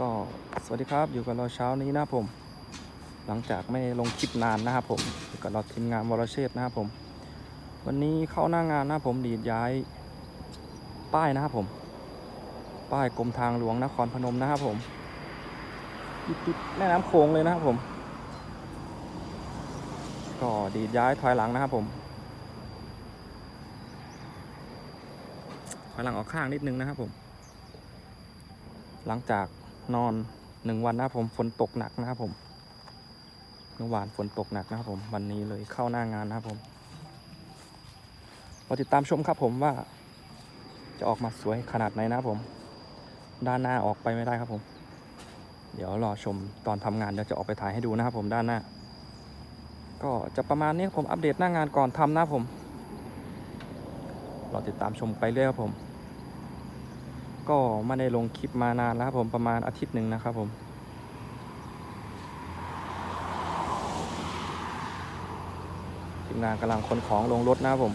ก็สวัสดีครับอยู่กับเราเช้านี้นะผม หลังจากไม่ลงคลิปนานนะครับผมอยู่กับเราทีมงานวรเชษนะครับผม วันนี้เข้าหน้างานนะผมดีดย้าย ป้ายนะครับผม ป้ายกรมทางหลวงนครพนมนะครับผมติดแม่น้ำโขงเลยนะครับผม ก็ดีดย้ายถอยหลังนะครับผมถอยหลังออกข้างนิดนึงนะครับผม หลังจาก นอนหนึ่งวันนะครับผมฝนตกหนักนะครับผมเมื่อวานฝนตกหนักนะครับผม วันนี้เลยเข้าหน้างานนะครับผมเราติดตามชมครับผมว่า จะออกมาสวยขนาดไหนนะครับผม ด้านหน้าออกไปไม่ได้ครับผม เดี๋ยวรอชมตอนทำงานเดี๋ยวจะออกไปถ่ายให้ดูนะครับผมด้านหน้า ก็จะประมาณนี้ครับผมอัปเดตหน้างานก่อนทำนะครับผมรอติดตามชมไปเรื่อยครับผม ก็ไม่ได้ลงคลิปมานานแล้วครับผมประมาณอาทิตย์หนึ่งนะครับผมทีมงานกำลังขนของลงรถนะครับผม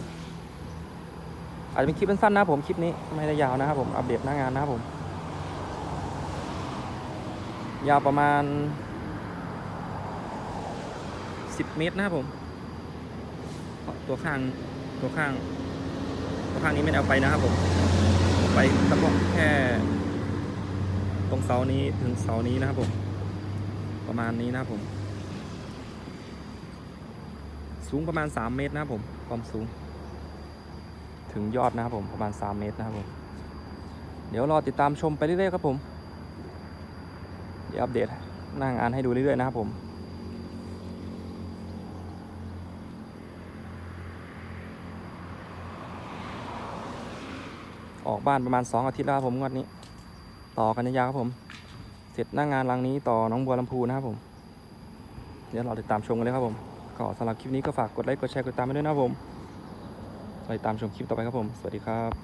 อาจจะเป็นคลิปสั้นๆนะครับผมคลิปนี้ไม่ได้ยาวนะครับผมอัปเดตหน้างานนะครับผม ยาวประมาณ 10 เมตรนะครับผม ตัวข้างตัวข้างตัวข้างนี้ไม่ได้เอาไปนะครับผม ไปตะปกแค่ตรงเสานี้ถึงเสานี้นะครับผม ประมาณนี้นะครับผม สูงประมาณ 3 เมตรนะครับผม ความสูง ถึงยอดนะครับผมประมาณ 3 เมตรนะครับผม เดี๋ยวรอติดตามชมไปเรื่อยๆครับผม เดี๋ยวอัปเดตหน้างานให้ดูเรื่อยๆนะครับผม ออกบ้านประมาณ 2 อาทิตย์แล้วครับผมงวดนี้ ต่อกันยาวครับผม เสร็จหน้างานรังนี้ต่อน้องบัวลำพูนะครับผม เดี๋ยวเราติดตามชมกันเลยครับผม ก็สำหรับคลิปนี้ก็ฝากกดไลค์กดแชร์กดติดตามไปด้วยนะครับผมไปตามชมคลิปต่อไปครับผม สวัสดีครับ